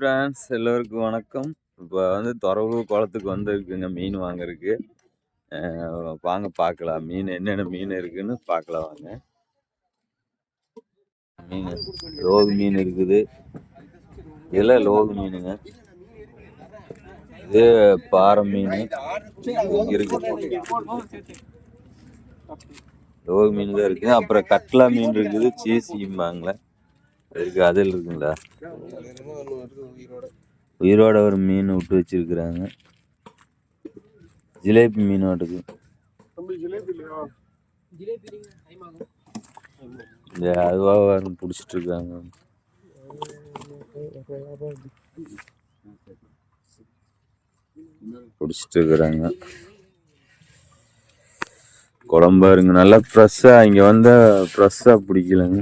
Friends எல்லோருக்கும் வணக்கம். இப்போ வந்து துறவு குளத்துக்கு வந்திருக்குங்க மீன் வாங்குறதுக்கு. வாங்க பார்க்கலாம் மீன் என்னென்ன மீன் இருக்குன்னு பார்க்கலாம் வாங்க. மீன் லோகு மீன் இருக்குது. இதெல்லாம் லோகு மீனுங்க. இது பாறை மீன். இருக்கு. லோகு மீன் தான் இருக்குது அப்புறம் கட்லா மீன் இருக்குது. சீசிம்பாங்களே. இருக்கு அதில் இருக்குங்களா? உயிரோட ஒரு மீன் விட்டு வச்சிருக்கிறாங்க. ஜிலேபி மீனோட்டுக்கு அதுவாக அதுவாக பிடிச்சிட்டு இருக்காங்க. பிடிச்சிட்டு இருக்கிறாங்க. குழம்பா இருங்க நல்லா ஃப்ரெஷ்ஷாக இங்கே வந்தால் ஃப்ரெஷ்ஷாக பிடிக்கலங்க.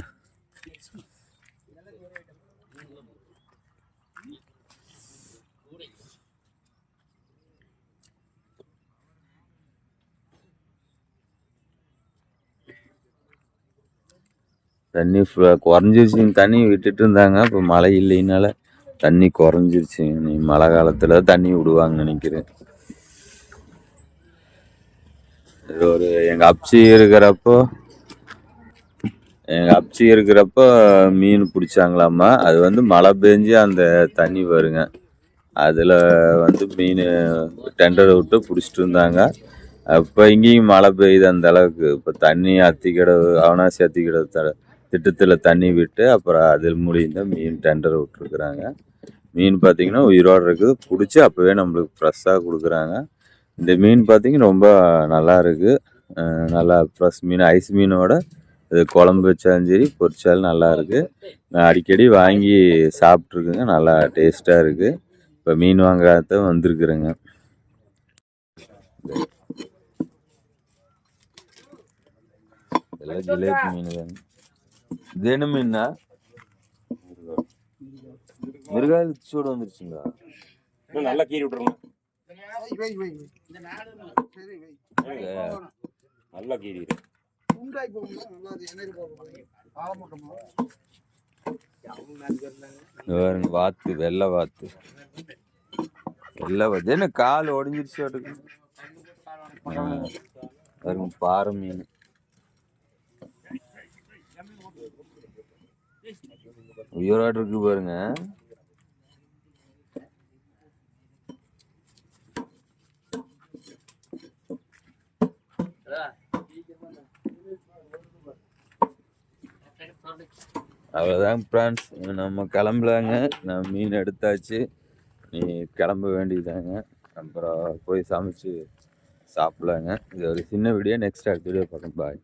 தண்ணி ஃபுல்லாக குறைஞ்சிருச்சுங்க தண்ணி விட்டுட்டு இருந்தாங்க. இப்போ மழை இல்லைனால தண்ணி குறைஞ்சிருச்சுங்க நீ மழை காலத்தில் தண்ணி விடுவாங்கன்னு நினைக்கிறேன். இது ஒரு எங்கள் அப்சி இருக்கிறப்போ எங்கள் அப்சி இருக்கிறப்போ மீன் பிடிச்சாங்களாம்மா அது வந்து மழை பெஞ்சு அந்த தண்ணி வருங்க. அதில் வந்து மீன் டெண்டரை விட்டு பிடிச்சிட்டு இருந்தாங்க. அப்போ இங்கேயும் மழை பெய்யுது அந்த அளவுக்கு. இப்போ தண்ணி அத்திக்கிட அவனாசி அத்திக்கிட த திட்டத்தில் தண்ணி விட்டு அப்புறம் அதில் முடிந்த மீன் டெண்டர் விட்டுருக்குறாங்க. மீன் பார்த்தீங்கன்னா உயிரோடு இருக்குது. பிடிச்சி அப்போவே நம்மளுக்கு ஃப்ரெஷ்ஷாக கொடுக்குறாங்க. இந்த மீன் பார்த்திங்கன்னா ரொம்ப நல்லா இருக்குது நல்லா ஃப்ரெஷ் மீன் ஐஸ் மீனோட இது குழம்பு வச்சாலும் சரி பொரிச்சாலும் நல்லா இருக்குது நான் அடிக்கடி வாங்கி சாப்பிட்ருக்குங்க நல்லா டேஸ்ட்டாக இருக்குது இப்போ மீன் வாங்காத வந்திருக்குறேங்க. இதெல்லாம் ஜிலேபி மீன் தாங்க. இது என்ன மீன்னா மிருகாயில் சூடு வந்துருச்சுங்களா? நல்லா கீறி விட்டுருங்க. நல்லா கீறி வாத்து வெள்ளை வாத்து. வெள்ளை வாத்து. என்ன கால் ஒடிஞ்சிருச்சு பாறை மீன். உயிராட்டு இருக்கு பாருங்க. அவ்வளோதான் ஃப்ரெண்ட்ஸ் நம்ம கிளம்பலாங்க நான் மீன் எடுத்தாச்சு. நீ கிளம்ப வேண்டியதாங்க அப்புறம் போய் சமைச்சு சாப்பிடலாங்க. இது ஒரு சின்ன வீடியோ நெக்ஸ்ட் அடுத்த வீடியோ பார்க்கலாம். பாய்